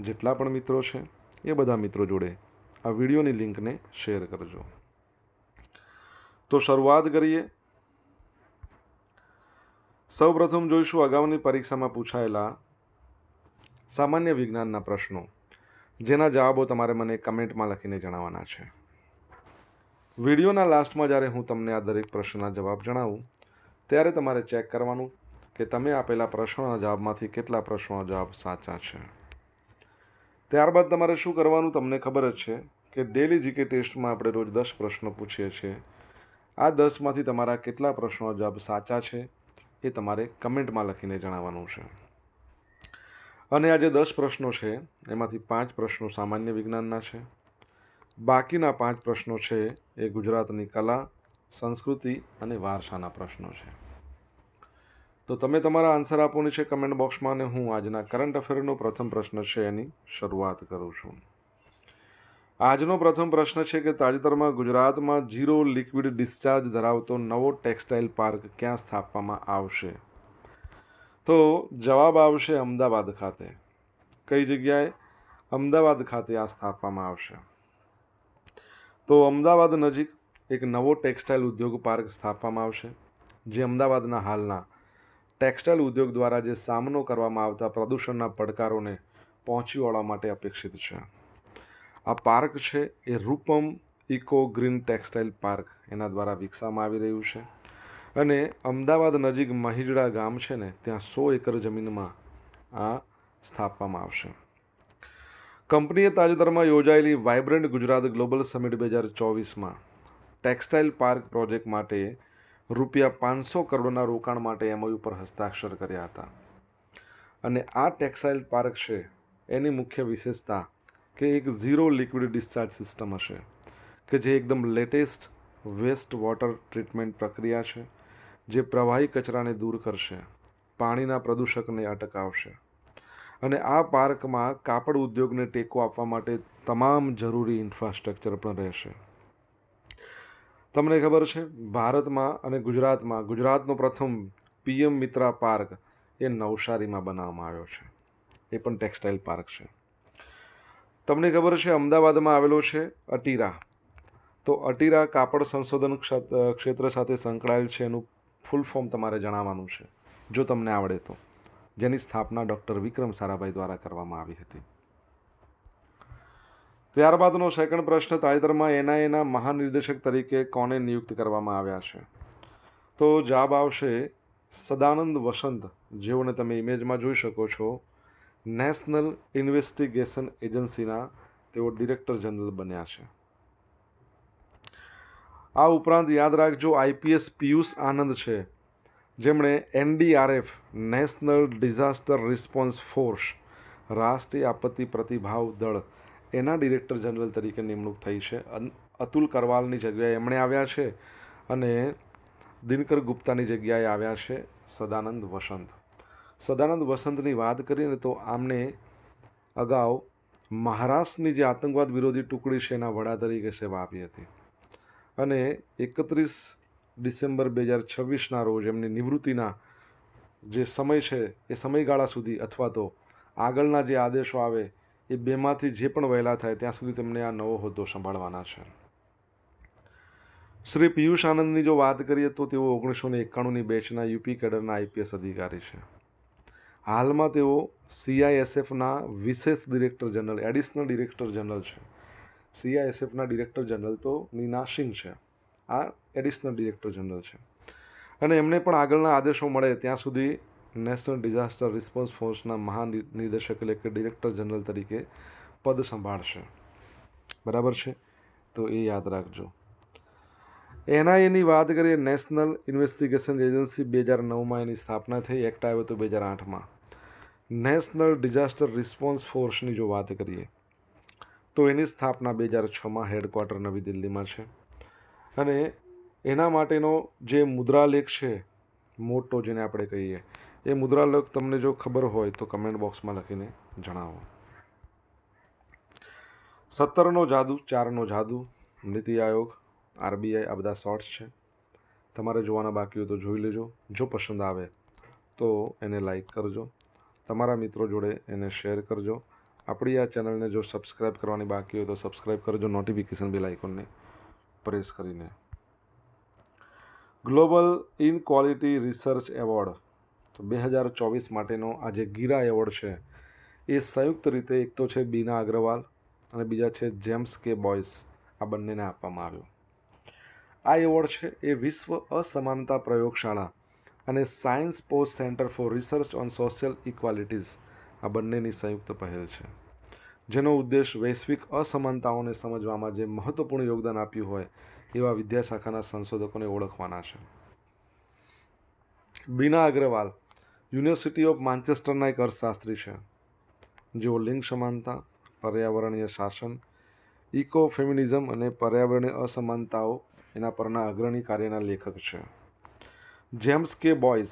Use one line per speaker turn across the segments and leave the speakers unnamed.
જેટલા પણ મિત્રો છે, એ બધા મિત્રો જોડે આ વિડીયોની લિંકને શેર કરજો. તો શરૂઆત કરીએ. સૌપ્રથમ જોઈશું અગાઉની પરીક્ષામાં પૂછાયેલા સામાન્ય વિજ્ઞાનના પ્રશ્નો, જેના જવાબો તમારે મને કમેન્ટમાં લખીને જણાવવાના છે. વિડીયોના લાસ્ટમાં જ્યારે હું તમને આ દરેક પ્રશ્નના જવાબ જણાવું, ત્યારે તમારે ચેક કરવાનું કે તમે આપેલા પ્રશ્નોના જવાબમાંથી કેટલા પ્રશ્નોના જવાબ સાચા છે. ત્યારબાદ તમારે શું કરવાનું તમને ખબર જ છે કે ડેલી જીકે ટેસ્ટમાં આપણે રોજ દસ પ્રશ્નો પૂછીએ છીએ. આ દસમાંથી તમારા કેટલા પ્રશ્નો જવાબ સાચા છે એ તમારે કમેન્ટમાં લખીને જણાવવાનું છે. અને આ જે દસ પ્રશ્નો છે, એમાંથી પાંચ પ્રશ્નો સામાન્ય વિજ્ઞાનના છે. બાકીના પાંચ પ્રશ્નો છે એ ગુજરાતની કલા, સંસ્કૃતિ અને વારસાના પ્રશ્નો છે. તો તમે તમારા આન્સર આપવાની છે કમેન્ટ બોક્સમાં અને હું આજના કરંટ અફેરનો પ્રથમ પ્રશ્ન છે એની શરૂઆત કરું છું. આજનો પ્રથમ પ્રશ્ન છે કે તાજેતરમાં ગુજરાતમાં ઝીરો લિક્વિડ ડિસ્ચાર્જ ધરાવતો નવો ટેક્સટાઇલ પાર્ક ક્યાં સ્થાપવામાં આવશે? તો જવાબ આવશે અમદાવાદ ખાતે. કઈ જગ્યાએ? અમદાવાદ ખાતે આ સ્થાપવામાં આવશે. તો અમદાવાદ નજીક એક નવો ટેક્સટાઇલ ઉદ્યોગ પાર્ક સ્થાપવામાં આવશે, જે અમદાવાદના હાલના ટેક્સટાઇલ ઉદ્યોગ દ્વારા જે સામનો કરવામાં આવતા પ્રદૂષણના પડકારોને પહોંચી વળવા માટે અપેક્ષિત છે. આ પાર્ક છે એ Rupam eco green textile park એના દ્વારા વિકસાવવામાં આવી રહ્યું છે અને અમદાવાદ નજીક મહિજડા ગામ છે ને, ત્યાં સો એકર જમીનમાં આ સ્થાપવામાં આવશે. કંપનીએ તાજેતરમાં યોજાયેલી વાઇબ્રન્ટ ગુજરાત ગ્લોબલ સમિટ બે હજાર ચોવીસમાં ટેક્સટાઇલ પાર્ક પ્રોજેક્ટ માટે રૂપિયા પાંચસો કરોડના રોકાણ માટે એમઓયુ પર હસ્તાક્ષર કર્યા હતા. અને આ ટેક્સટાઇલ પાર્ક છે, એની મુખ્ય વિશેષતા કે એક ઝીરો લિક્વિડ ડિસ્ચાર્જ સિસ્ટમ હશે, કે જે એકદમ લેટેસ્ટ વેસ્ટ વોટર ટ્રીટમેન્ટ પ્રક્રિયા છે, જે પ્રવાહી કચરાને દૂર કરશે, પાણીના પ્રદૂષકને અટકાવશે. અને આ પાર્કમાં કાપડ ઉદ્યોગને ટેકો આપવા માટે તમામ જરૂરી ઇન્ફ્રાસ્ટ્રક્ચર પણ રહેશે. તમને ખબર છે, ભારતમાં અને ગુજરાતમાં ગુજરાતનો પ્રથમ પીએમ મિત્રા પાર્ક એ નવસારીમાં બનાવવામાં આવ્યો છે. એ પણ ટેક્સટાઇલ પાર્ક છે. તમને ખબર છે, અમદાવાદમાં આવેલો છે અટીરા. તો અટીરા કાપડ સંશોધન ક્ષત- ક્ષેત્ર સાથે સંકળાયેલ છે એનું ફૂલ ફોર્મ તમારે જણાવવાનું છે, જો તમને આવડે તો. જેની સ્થાપના ડૉક્ટર વિક્રમ સારાભાઈ દ્વારા કરવામાં આવી હતી. ત્યારબાદનો સેકન્ડ પ્રશ્ન તાજેતરમાં એનઆઈએના મહાનિર્દેશક તરીકે કોને નિયુક્ત કરવામાં આવ્યા છે? તો જવાબ આવશે સદાનંદ વસંત, જેઓને તમે ઇમેજમાં જોઈ શકો છો. નેશનલ ઇન્વેસ્ટિગેશન એજન્સીના તેઓ ડિરેક્ટર જનરલ બન્યા છે. આ ઉપરાંત યાદ રાખજો, આઈપીએસ પિયુષ આનંદ છે, જેમણે NDRF, national disaster response force, રાષ્ટ્રીય આપત્તિ પ્રતિભાવ દળ એના ડિરેક્ટર જનરલ તરીકે નિમણૂક થઈ છે. અતુલ કરવાલની જગ્યાએ એમણે આવ્યા છે અને દિનકર ગુપ્તાની જગ્યાએ આવ્યા છે સદાનંદ વસંત. સદાનંદ વસંતની વાત કરીને તો આમને અગાઉ મહારાષ્ટ્રની જે આતંકવાદ વિરોધી ટુકડી છે એના વડા તરીકે સેવા આપી હતી. અને એકત્રીસ ડિસેમ્બર બે હજાર છવ્વીસના રોજ એમની નિવૃત્તિના જે સમય છે એ સમયગાળા સુધી અથવા તો આગળના જે આદેશો આવે એ બેમાંથી જે પણ વહેલા થાય ત્યાં સુધી તેમને આ નવો હોદ્દો સંભાળવાના છે. શ્રી પિયુષ આનંદની જો વાત કરીએ તો તેઓ ઓગણીસો ને એકાણુંની બેચના યુપી કેડરના આઈપીએસ અધિકારી છે. હાલમાં તેઓ સીઆઈએસએફના વિશેષ director general, additional director general છે. સીઆઈએસએફના ડિરેક્ટર જનરલ તો નીના સિંહ છે. આ એડિશનલ ડિરેક્ટર જનરલ છે. અને એમને પણ આગળના આદેશો મળે ત્યાં સુધી નેશનલ ડિઝાસ્ટર રિસ્પોન્સ ફોર્સના મહાનિર્દેશક એટલે કે ડિરેક્ટર જનરલ તરીકે પદ સંભાળશે. બરાબર છે? તો એ યાદ રાખજો. એનઆઈએની વાત કરીએ, નેશનલ ઇન્વેસ્ટિગેશન એજન્સી બે હજાર નવમાં એની સ્થાપના થઈ, એક્ટ આવ્યો હતો બે હજાર આઠમાં. નેશનલ ડિઝાસ્ટર રિસ્પોન્સ ફોર્સની જો વાત કરીએ, તો એની સ્થાપના બે હજાર છમાં હેડક્વાર્ટર નવી દિલ્હીમાં છે. અને એના માટેનો જે મુદ્રાલેખ છે, મોટો જેને આપણે કહીએ એ મુદ્રાલેખ તમને જો ખબર હોય તો કમેન્ટ બોક્સમાં લખીને જણાવો. સત્તરનો જાદુ, ચારનો જાદુ, નીતિ આયોગ, આરબીઆઈ, આ બધા શોર્ટ્સ છે. તમારે જોવાના બાકી હોય તો જોઈ લેજો. જો પસંદ આવે તો એને લાઈક કરજો. તમારા મિત્રો જોડે એને શેર કરજો. આપણી આ ચેનલને જો સબસ્ક્રાઈબ કરવાની બાકી હોય તો સબસ્ક્રાઈબ કરજો. નોટિફિકેશન બેલ આઇકોનને પ્રેસ કરીને. Global in quality research award તો બે હજાર ચોવીસ માટેનો આ જે ગીરા એવોર્ડ છે, એ સંયુક્ત રીતે એક તો છે બીના અગ્રવાલ અને બીજા છે જેમ્સ કે બોયસ. આ બંનેને આપવામાં આવ્યો. આ એવોર્ડ છે એ વિશ્વ અસમાનતા પ્રયોગશાળા અને science post centre for research on social equalities આ બંનેની સંયુક્ત પહેલ છે. જેનો ઉદ્દેશ વૈશ્વિક અસમાનતાઓને સમજવામાં જે મહત્વપૂર્ણ યોગદાન આપ્યું હોય, એવા વિદ્યાશાખાના સંશોધકોને ઓળખવાના છે. બીના અગ્રવાલ યુનિવર્સિટી ઓફ માન્ચેસ્ટરના એક અર્થશાસ્ત્રી છે, જેઓ લિંગ સમાનતા, પર્યાવરણીય શાસન ઇકો ફેમિનિઝમ અને પર્યાવરણીય અસમાનતાઓ એના પરના અગ્રણી કાર્યના લેખક છે. James K Boyce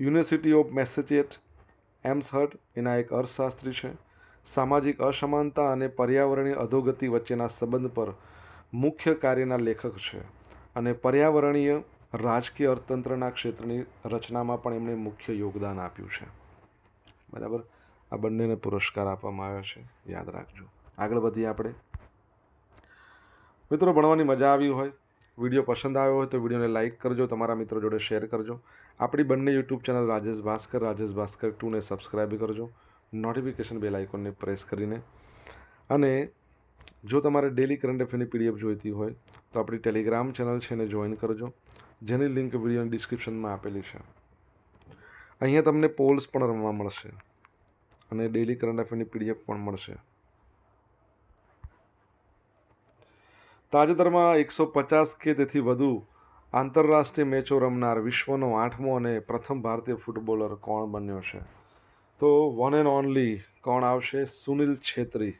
university of Massachusetts Amherst એના એક અર્થશાસ્ત્રી છે. સામાજિક અસમાનતા અને પર્યાવરણીય અધોગતિ વચ્ચેના સંબંધ પર મુખ્ય કાર્યના લેખક છે અને પર્યાવરણીય રાજકીય અર્થતંત્રના ક્ષેત્રની રચનામાં પણ એમણે મુખ્ય યોગદાન આપ્યું છે. બરાબર? આ બંનેને પુરસ્કાર આપવામાં આવ્યો છે. યાદ રાખજો. આગળ વધીએ આપણે. મિત્રો, ભણવાની મજા આવી હોય, વીડિયો પસંદ આવ્યો હોય તો વિડીયોને લાઇક કરજો, તમારા મિત્રો જોડે શેર કરજો. આપણી બંને યુટ્યુબ ચેનલ રાજેશ ભાસ્કર રાજેશ ભાસ્કર ટુને સબસ્ક્રાઈબ કરજો. નોટિફિકેશન બેલ આઇકોનને પ્રેસ કરીને. અને જો તમારે ડેલી કરંટ અફેરની પીડીએફ જોઈતી હોય તો આપણી ટેલિગ્રામ ચેનલ છે એને જોઈન કરજો. જેની લિંક વિડીયોની ડિસ્ક્રિપ્શનમાં આપેલી છે. અહીંયા તમને પોલ્સ પણ રમવા મળશે અને ડેલી કરંટ અફેરની પીડીએફ પણ મળશે. તાજેતરમાં એકસો પચાસ કે તેથી વધુ આંતરરાષ્ટ્રીય મેચો રમનાર વિશ્વનો આઠમો અને પ્રથમ ભારતીય ફૂટબોલર કોણ બન્યો છે? તો વન એન્ડ ઓનલી કોણ આવશે? સુનિલ છેત્રી.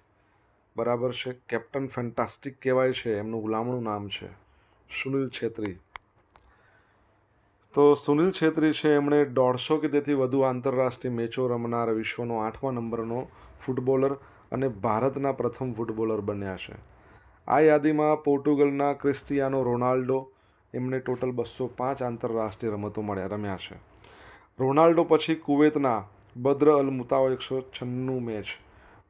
બરાબર છે. કેપ્ટન ફેન્ટાસ્ટિક કહેવાય છે. એમનું ગુલામણું નામ છે. સુનિલ છેત્રી. તો સુનિલ છેત્રી છે એમણે દોઢસો કે તેથી વધુ આંતરરાષ્ટ્રીય મેચો રમનાર વિશ્વનો આઠમા નંબરનો ફૂટબોલર અને ભારતના પ્રથમ ફૂટબોલર બન્યા છે. આ યાદીમાં પોર્ટુગલના ક્રિસ્ટિયાનો રોનાલ્ડો, એમણે ટોટલ બસો પાંચ આંતરરાષ્ટ્રીય રમતો મળ્યા રમ્યા છે. રોનાલ્ડો પછી કુવેતના બદ્ર અલ મુતાઓ એકસો છન્નું મેચ,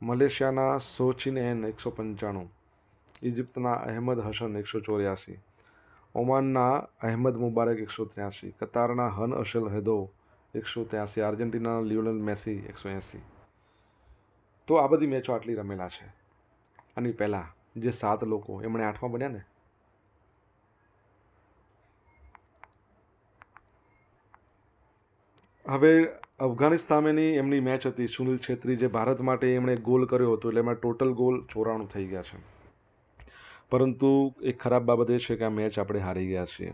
મલેશિયાના સોચિન એન એકસો પંચાણું ઇજિપ્તના અહેમદ હસન એકસો ચોર્યાસી ઓમાનના અહેમદ મુબારક એકસો ત્ર્યાસી, કતારના હન અશલ હેદો એકસો ત્યાસી આર્જેન્ટિનાના લિયોનલ મેસી એકસો એંસી. તો આ બધી મેચો આટલી રમેલા છે. આની પહેલાં જે સાત લોકો, એમણે આઠમાં બન્યા ને? હવે અફઘાનિસ્તાનની એમની મેચ હતી સુનિલ છેત્રી, જે ભારત માટે એમણે ગોલ કર્યો હતો, એટલે એમાં ટોટલ ગોલ ચોરાણું થઈ ગયા છે. પરંતુ એક ખરાબ બાબત એ છે કે આ મેચ આપણે હારી ગયા છીએ.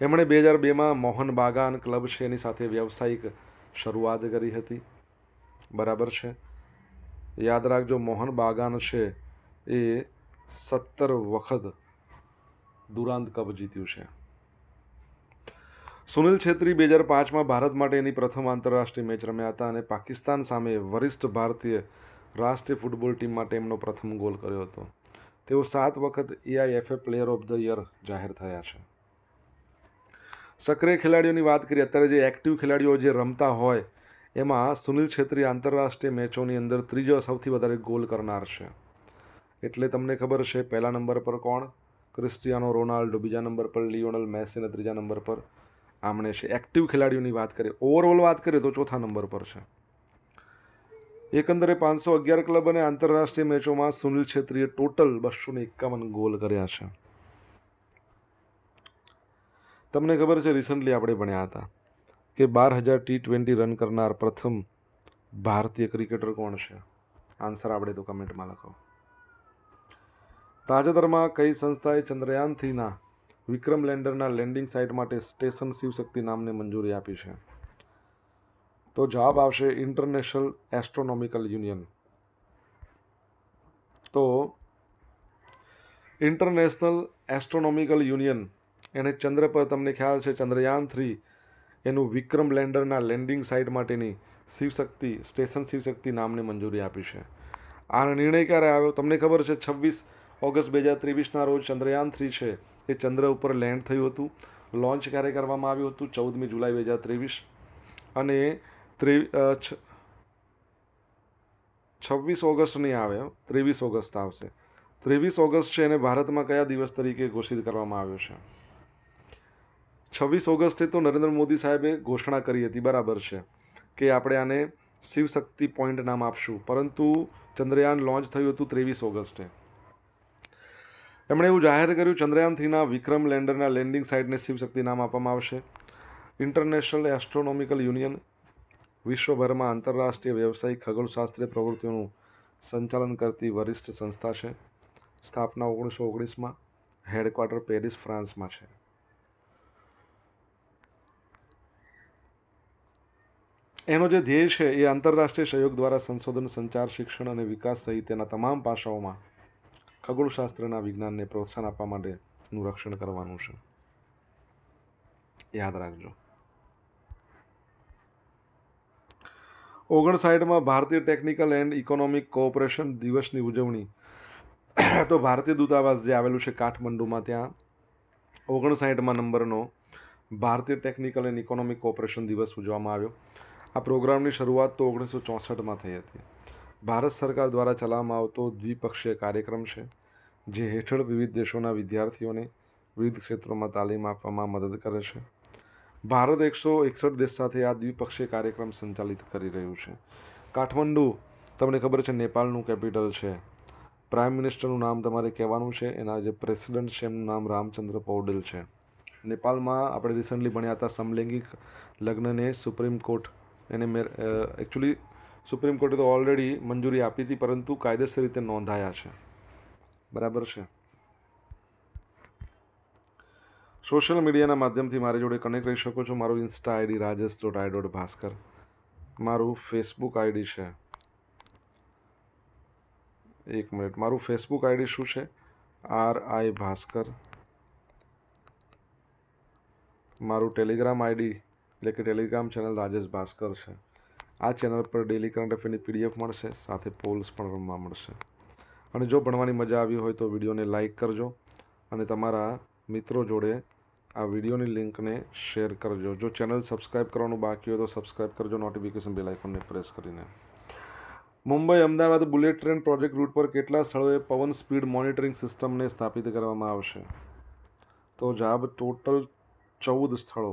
એમણે બે હજાર બેમાં મોહન બાગાન ક્લબ છે, એની સાથે વ્યવસાયિક શરૂઆત કરી હતી. બરાબર છે. યાદ રાખજો, મોહન બાગાન છે, એ સત્તર વખત દુરાંત કપ જીત્યું છે. સુનિલ છેત્રી બે હજાર પાંચમાં ભારત માટે એની પ્રથમ આંતરરાષ્ટ્રીય મેચ રમ્યા હતા અને પાકિસ્તાન સામે વરિષ્ઠ ભારતીય રાષ્ટ્રીય ફૂટબોલ ટીમ માટે એમનો પ્રથમ ગોલ કર્યો હતો. તેઓ સાત વખત AIFF player of the year જાહેર થયા છે. સક્રિય ખેલાડીઓની વાત કરીએ, અત્યારે જે એક્ટિવ ખેલાડીઓ જે રમતા હોય, એમાં સુનિલ છેત્રી આંતરરાષ્ટ્રીય મેચોની અંદર ત્રીજો સૌથી વધારે ગોલ કરનાર છે. એટલે તમને ખબર છે, પહેલા નંબર પર કોણ? ક્રિસ્ટિયાનો રોનાલ્ડો, બીજા નંબર પર લિયોનલ મેસી અને ત્રીજા નંબર પર આમણે છે. એક્ટિવ ખેલાડીઓની વાત કરીએ ઓવરઓલ વાત કરીએ તો ચોથા નંબર પર છે. એકંદરે પાંચસો અગિયાર ક્લબ અને આંતરરાષ્ટ્રીય મેચોમાં સુનિલ છેત્રીએ ટોટલ બસો ને એકાવન ગોલ કર્યા છે. તમને ખબર છે રિસન્ટલી આપણે ભણ્યા હતા કે બાર હજાર ટી ટ્વેન્ટી રન કરનાર પ્રથમ ભારતીય ક્રિકેટર કોણ છે? આન્સર આપણે તો કમેન્ટમાં લખો. તાજેતરમાં કઈ સંસ્થાએ ચંદ્રયાન થ્રીના વિક્રમ લેન્ડરના લેન્ડિંગ સાઇટ માટે સ્ટેશન શિવશક્તિ નામને મંજૂરી આપી છે? તો જવાબ આવશે ઇન્ટરનેશનલ એસ્ટ્રોનોમિકલ યુનિયન તો ઇન્ટરનેશનલ એસ્ટ્રોનોમિકલ યુનિયન એને ચંદ્ર પર તમને ખ્યાલ છે, ચંદ્રયાન થ્રી, એનું વિક્રમ લેન્ડરના લેન્ડિંગ સાઇટ માટેની શિવશક્તિ, સ્ટેશન શિવશક્તિ નામને મંજૂરી આપી છે. આ નિર્ણય ક્યારે આવ્યો? તમને ખબર છે, છવ્વીસ ઓગસ્ટ બે હજાર ત્રેવીસના રોજ ચંદ્રયાન થ્રી છે, એ ચંદ્ર ઉપર લેન્ડ થયું હતું. લોન્ચ ક્યારે કરવામાં આવ્યું હતું? ચૌદમી જુલાઈ બે હજાર ત્રેવીસ. અને છવ્વીસ ઓગસ્ટ નહીં આવે ત્રેવીસ ઓગસ્ટ આવશે. ત્રેવીસ ઓગસ્ટ છે એને ભારતમાં કયા દિવસ તરીકે ઘોષિત કરવામાં આવ્યો છે? છવ્વીસ ઓગસ્ટે તો નરેન્દ્ર મોદી સાહેબે ઘોષણા કરી હતી, બરાબર છે, કે આપણે આને શિવશક્તિ પોઈન્ટ નામ આપશું. પરંતુ ચંદ્રયાન લોન્ચ થયું હતું ત્રેવીસ ઓગસ્ટે. એમણે એવું જાહેર કર્યું ચંદ્રયાન થ્રીના વિક્રમ લેન્ડરના લેન્ડિંગ સાઇટને શિવશક્તિ નામ આપવામાં આવશે. ઇન્ટરનેશનલ એસ્ટ્રોનોમિકલ યુનિયન વિશ્વભરમાં આંતરરાષ્ટ્રીય વ્યવસાયિક ખગોળશાસ્ત્રીય પ્રવૃત્તિઓનું સંચાલન કરતી વરિષ્ઠ સંસ્થા છે. સ્થાપના ઓગણીસો ઓગણીસમાં હેડક્વાર્ટર પેરિસ, ફ્રાન્સમાં છે. એનો જે ધ્યેય છે એ આંતરરાષ્ટ્રીય સહયોગ દ્વારા સંશોધન, સંચાર, શિક્ષણ અને વિકાસ સહિતના તમામ પાસાઓમાં ખગોળશાસ્ત્રના વિજ્ઞાનને પ્રોત્સાહન આપવા માટેનું રક્ષણ કરવાનું છે. યાદ રાખજો. ઓગણસાઠમાં ભારતીય ટેકનિકલ એન્ડ ઇકોનોમિક કોઓપરેશન દિવસની ઉજવણી. તો ભારતીય દૂતાવાસ જે આવેલું છે કાઠમંડુમાં ત્યાં, ઓગણસાઠમાં નંબરનો ભારતીય ટેકનિકલ એન્ડ ઇકોનોમિક કોઓપરેશન દિવસ ઉજવવામાં આવ્યો. આ પ્રોગ્રામની શરૂઆત તો ઓગણીસો ચોસઠમાં થઈ હતી. ભારત સરકાર દ્વારા ચલાવવામાં આવતો દ્વિપક્ષીય કાર્યક્રમ છે, જે હેઠળ વિવિધ દેશોના વિદ્યાર્થીઓને વિવિધ ક્ષેત્રોમાં તાલીમ આપવામાં મદદ કરે છે. ભારત એકસો એકસઠ દેશ સાથે આ દ્વિપક્ષીય કાર્યક્રમ સંચાલિત કરી રહ્યું છે. કાઠમંડુ, તમને ખબર છે, નેપાળનું કેપિટલ છે. પ્રાઇમ મિનિસ્ટરનું નામ તમારે કહેવાનું છે, એના જે પ્રેસિડન્ટ છે, એમનું નામ રામચંદ્ર પૌડેલ છે. નેપાળમાં આપણે રિસન્ટલી ભણ્યા હતા સમલૈંગિક લગ્નને સુપ્રીમ કોર્ટ એને મેર એકચ્યુઅલી સુપ્રીમ કોર્ટે તો ઓલરેડી મંજૂરી આપી હતી, પરંતુ કાયદેસર રીતે નોંધાયા છે. બરાબર છે? સોશિયલ મીડિયાના માધ્યમથી મારી જોડે કનેક્ટ રહી શકો છો. મારું insta ID Rajesh dot I dot Bhaskar મારું ફેસબુક આઈડી છે. એક મિનિટ મારું ફેસબુક આઈડી શું છે? આર આઈ ભાસ્કર મારું ટેલિગ્રામ આઈડી એટલે કે ટેલિગ્રામ ચેનલ રાજેશ ભાસ્કર છે. આ ચેનલ પર ડેલી કરંટ અફેરની પીડીએફ મળશે, સાથે પોલ્સ પણ રમવા મળશે. અને જો ભણવાની મજા આવી હોય તો વિડીયોને લાઇક કરજો અને તમારા મિત્રો જોડે આ વિડીયોની લિંકને શેર કરજો. જો ચેનલ સબસ્ક્રાઇબ કરવાનું બાકી હોય તો સબસ્ક્રાઇબ કરજો, નોટિફિકેશન બેલ આઇકોનને પ્રેસ કરીને. Mumbai Ahmedabad bullet train project route પર કેટલા સ્થળોએ પવન સ્પીડ મોનિટરિંગ સિસ્ટમને સ્થાપિત કરવામાં આવશે? તો જવાબ ટોટલ ચૌદ સ્થળો.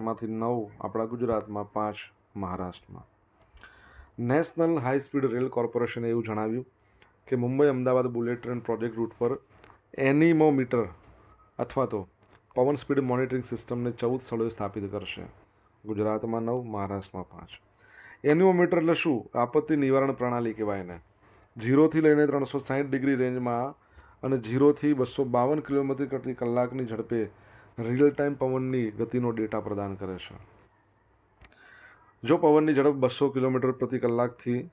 એમાંથી નવ આપણા ગુજરાતમાં, પાંચ મહારાષ્ટ્રમાં. નેશનલ હાઈ સ્પીડ રેલ કોર્પોરેશને એવું જણાવ્યું કે Mumbai Ahmedabad bullet train project route પર એનિમોમીટર અથવા તો પવન સ્પીડ મોનિટરિંગ સિસ્ટમને ચૌદ સ્થળોએ સ્થાપિત કરશે. ગુજરાતમાં નવ, મહારાષ્ટ્રમાં પાંચ. એન્યુમીટર એટલે શું? આપત્તિ નિવારણ પ્રણાલી કહેવાય એને. ઝીરોથી લઈને ત્રણસો સાહીઠ ડિગ્રી રેન્જમાં અને ઝીરોથી બસો બાવન કિલોમીટર પ્રતિ કલાકની ઝડપે રિયલ ટાઈમ પવનની ગતિનો ડેટા પ્રદાન કરે છે. જો પવનની ઝડપ બસો કિલોમીટર પ્રતિ કલાકથી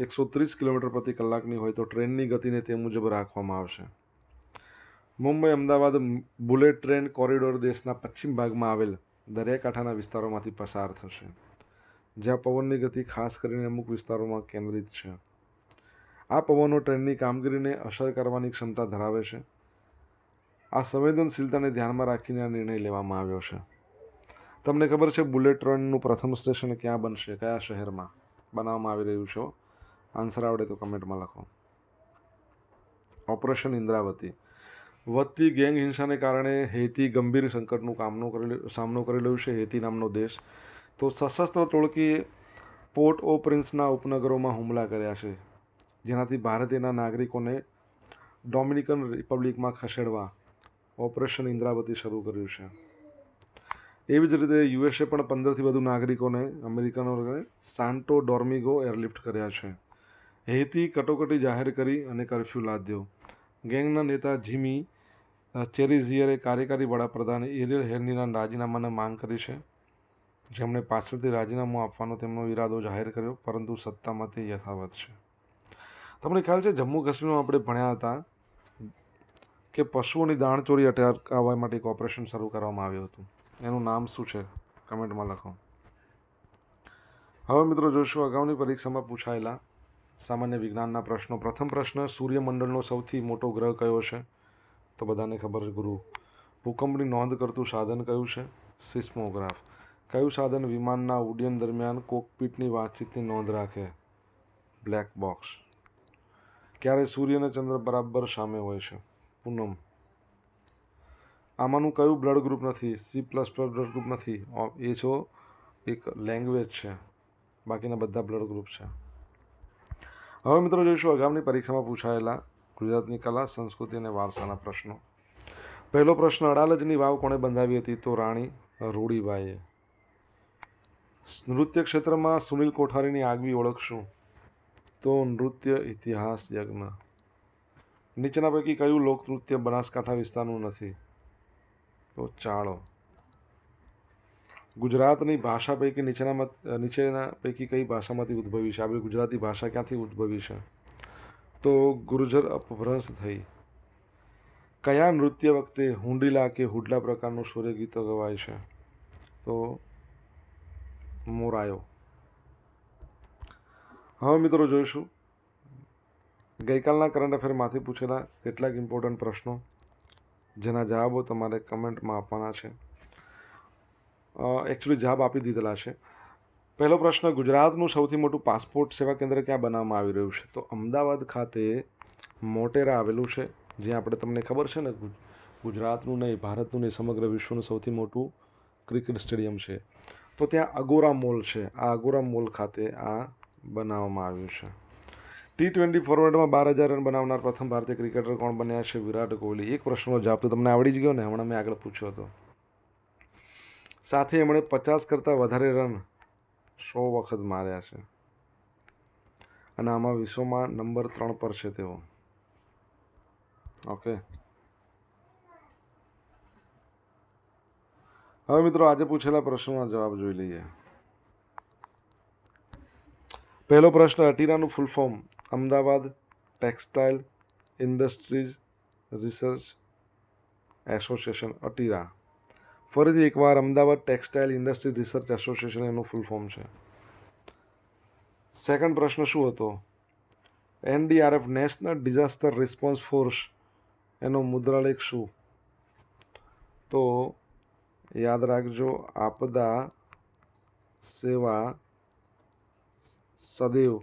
એકસો ત્રીસ કિલોમીટર પ્રતિ કલાકની હોય તો ટ્રેનની ગતિને તે મુજબ રાખવામાં આવશે. Mumbai, Ahmedabad, bullet train corridor દેશના પશ્ચિમ ભાગમાં આવેલ દરિયાકાંઠાના વિસ્તારોમાંથી પસાર થશે, જ્યાં પવનની ગતિ ખાસ કરીને અમુક વિસ્તારોમાં કેન્દ્રિત છે. આ પવનો ટ્રેનની કામગીરીને અસર કરવાની ક્ષમતા ધરાવે છે. આ સંવેદનશીલતાને ધ્યાનમાં રાખીને આ નિર્ણય લેવામાં આવ્યો છે. તમને ખબર છે બુલેટ ટ્રેનનું પ્રથમ સ્ટેશન ક્યાં બનશે? કયા શહેરમાં બનાવવામાં આવી રહ્યું છે? આન્સર આવડે તો કમેન્ટમાં લખો. ઓપરેશન ઇન્દ્રાવતી વધતી ગેંગ હિંસાને કારણે હેતી ગંભીર સંકટનું કામનો કરી સામનો કરી રહ્યું છે હેતી નામનો દેશ. તો સશસ્ત્ર ટોળકીએ પોર્ટ ઓ પ્રિન્સના ઉપનગરોમાં હુમલા કર્યા છે, જેનાથી ભારતીયના નાગરિકોને ડોમિનિકન રિપબ્લિકમાં ખસેડવા ઓપરેશન ઇન્દ્રાવતી શરૂ કર્યું છે. એવી જ રીતે યુએસએ પણ પંદરથી વધુ નાગરિકોને અમેરિકનોને સાન્ટો ડોર્મિગો એરલિફ્ટ કર્યા છે. હેતી કટોકટી જાહેર કરી અને કરફ્યુ લાદ્યો. ગેંગના નેતા જીમી ચેરીઝિયરે કાર્યકારી વડાપ્રધાન એરિયલ હેર્નીના રાજીનામાની માંગ કરી છે. જેમણે પાછળથી રાજીનામું આપવાનો તેમનો ઈરાદો જાહેર કર્યો, પરંતુ સત્તામાં તે યથાવત છે. તમને ખ્યાલ છે, જમ્મુ કાશ્મીરમાં આપણે ભણ્યા હતા કે પશુઓની દાણચોરી અટકાવવા માટે એક ઓપરેશન શરૂ કરવામાં આવ્યું હતું. એનું નામ શું છે? કમેન્ટમાં લખો. હવે મિત્રો જોઈશું અગાઉની પરીક્ષામાં પૂછાયેલા સામાન્ય વિજ્ઞાનના પ્રશ્નો. પ્રથમ પ્રશ્ન, સૂર્યમંડળનો સૌથી મોટો ગ્રહ કયો છે? તો બધાને ખબર છે, ગુરુ. ભૂકંપની નોંધ કરતું સાધન કયું છે? સિસ્મોગ્રાફ. કયું સાધન વિમાનના ઉડ્ડયન દરમિયાન કોકપીટની વાતચીતની નોંધ રાખે? Black box. ક્યારે સૂર્ય અને ચંદ્ર બરાબર સામે હોય છે? પૂનમ. આમાંનું કયું બ્લડ ગ્રુપ નથી? C plus plus blood group નથી. એ છો એક લેંગ્વેજ છે. બાકીના બધા બ્લડ ગ્રુપ છે. હવે મિત્રો જોઈશું આગામી પરીક્ષામાં પૂછાયેલા ગુજરાતની કલા, સંસ્કૃતિ અને વારસાના પ્રશ્નો. પહેલો પ્રશ્ન, અડાલજની વાવ કોણે બંધાવી હતી? તો રાણી રૂડીબાઈએ. નૃત્ય ક્ષેત્રમાં સુનિલ કોઠારીની આગવી ઓળખ શું? તો નૃત્ય ઇતિહાસ યજ્ઞ. નીચેના પૈકી કયું લોકનૃત્ય બનાસકાંઠા વિસ્તારનું નથી? તો ચાળો. ગુજરાતની ભાષા પૈકી નીચેના નીચેના પૈકી કઈ ભાષામાંથી ઉદ્ભવી છે? આપણી ગુજરાતી ભાષા ક્યાંથી ઉદ્ભવી છે? તો ગુર્જર અપભ્રંશ થઈ. કયા નૃત્ય વખતે હુંડીલા કે હુડલા પ્રકારનું સૂર્ય ગીતો ગવાય છે? તો મોરાયો. હવે મિત્રો જોઈશું. ગઈકાલના કરંટ અફેરમાંથી પૂછેલા કેટલાક ઇમ્પોર્ટન્ટ પ્રશ્નો, જેના જવાબો તમારે કમેન્ટમાં આપવાના છે. એકચ્યુઅલી જવાબ આપી દીધેલા છે. પહેલો પ્રશ્ન, ગુજરાતનું સૌથી મોટું પાસપોર્ટ સેવા કેન્દ્ર ક્યાં બનાવવામાં આવી રહ્યું છે? તો અમદાવાદ ખાતે મોટેરા આવેલું છે, જ્યાં આપણે તમને ખબર છે ને ગુજરાતનું નહીં, ભારતનું નહીં, સમગ્ર વિશ્વનું સૌથી મોટું ક્રિકેટ સ્ટેડિયમ છે. તો ત્યાં અગોરા મોલ છે, આ અગોરા મોલ ખાતે આ બનાવવામાં આવ્યું છે. ટી ટ્વેન્ટી ફોર્મેટમાં બાર હજાર રન બનાવનાર પ્રથમ ભારતીય ક્રિકેટર કોણ બન્યા છે? વિરાટ કોહલી. એક પ્રશ્નનો જવાબ તો તમને આવડી જ ગયો ને, હમણાં મેં આગળ પૂછ્યો હતો. સાથે એમણે પચાસ કરતાં વધારે રન સો વખત માર્યા છે. અને આમાં વિશ્વમાં નંબર ત્રણ પર છે તેઓ. ઓકે. હવે મિત્રો આજે પૂછેલા પ્રશ્નોના જવાબ જોઈ લઈએ. પહેલો પ્રશ્ન, અટીરાનું full form Ahmedabad textile industries research association, ATIRA. ફરીથી એકવાર Ahmedabad textile industry research association એનું ફૂલ ફોર્મ છે. સેકન્ડ પ્રશ્ન શું હતો? NDRF national disaster response force એનો મુદ્રાલેખ શું? તો યાદ રાખજો, આપદા સેવા સદૈવ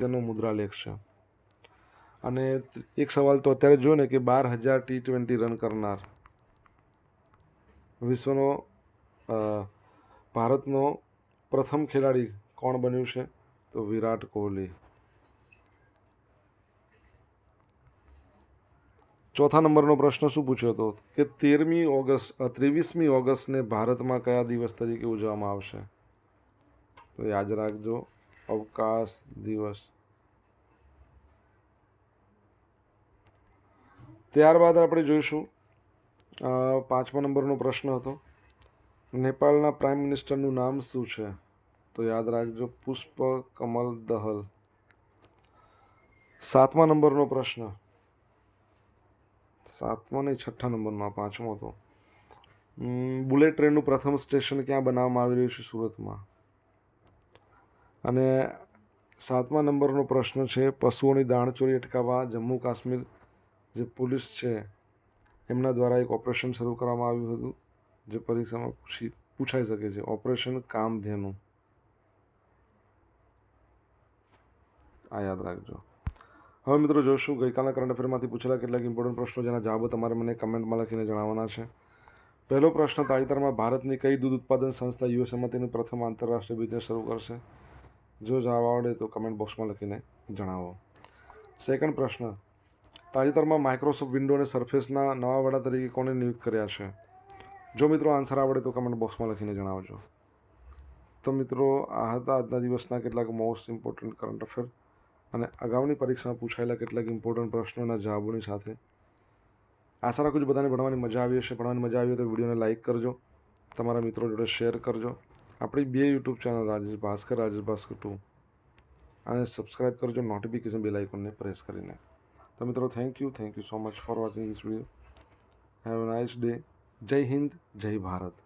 તેનો મુદ્રાલેખ છે. અને એક સવાલ તો અત્યારે જો ને કે બાર હજાર ટી ટ્વેન્ટી રન કરનાર. વિશ્વનો ભારતનો પ્રથમ ખેલાડી કોણ બન્યું છે? તો વિરાટ કોહલી. ચોથા નંબરનો પ્રશ્ન શું પૂછ્યો હતો? કે તેરમી ઓગસ્ટ ત્રેવીસમી ઓગસ્ટને ભારતમાં કયા દિવસ તરીકે ઉજવવામાં આવશે? તો યાદ રાખજો, અવકાશ દિવસ. ત્યારબાદ આપણે જોઈશું પાંચમા નંબરનો પ્રશ્ન હતો. નેપાળના પ્રાઇમ મિનિસ્ટરનું નામ શું છે? તો યાદ રાખજો, પુષ્પ કમલ દહલ. સાતમા નંબરનો પ્રશ્ન. સાતમા નહીં, છઠ્ઠા નંબરનો, આ પાંચમો હતો. બુલેટ ટ્રેનનું પ્રથમ સ્ટેશન ક્યાં બનાવવામાં આવી રહ્યું છે સુરતમાં? અને સાતમા નંબરનો પ્રશ્ન છે, પશુઓની દાણચોરી અટકાવવા જમ્મુ કાશ્મીર જે પોલીસ છે એમના દ્વારા એક ઓપરેશન શરૂ કરવામાં આવ્યું હતું, જે પરીક્ષામાં પૂછી પૂછાઈ શકે છે. ઓપરેશન કામધેનુ. આ યાદ રાખજો. હવે મિત્રો જોઈશું ગઈકાલના કરંટ અફેરમાંથી પૂછેલા કેટલાક ઇમ્પોર્ટન્ટ પ્રશ્નો જેના જવાબો તમારે મને કમેન્ટમાં લખીને જણાવવાના છે. પહેલો પ્રશ્ન, તાજેતરમાં ભારતની કઈ દૂધ ઉત્પાદન સંસ્થા યુએસએમાં તેનું પ્રથમ આંતરરાષ્ટ્રીય બિઝનેસ શરૂ કરશે? જો જવાબ આવડે તો કમેન્ટ બોક્સમાં લખીને જણાવો. સેકન્ડ પ્રશ્ન તાજેતરમાં માઇક્રોસોફ્ટ વિન્ડો અને સરફેસના નવા વડા તરીકે કોને નિયુક્ત કર્યા છે? જો મિત્રો આન્સર આવડે તો કમેન્ટ બોક્સમાં લખીને જણાવજો. તો મિત્રો, આ હતા આજના દિવસના કેટલાક મોસ્ટ ઇમ્પોર્ટન્ટ કરંટ અફેર અને અગાઉની પરીક્ષામાં પૂછાયેલા કેટલાક ઇમ્પોર્ટન્ટ પ્રશ્નોના જવાબોની સાથે. આશા રાખું છું બધાને ભણવાની મજા આવી હશે. ભણવાની મજા આવી હોય તો વિડીયોને લાઇક કરજો. તમારા મિત્રો જોડે શેર કરજો. આપણી બે YouTube channel Rajesh Bhaskar Rajesh Bhaskar two અને સબસ્ક્રાઈબ કરજો. નોટિફિકેશન બેલ આઇકોનને પ્રેસ કરીને. તો મિત્રો thank you thank you so much for watching this video have a nice day જય હિન્દ જય ભારત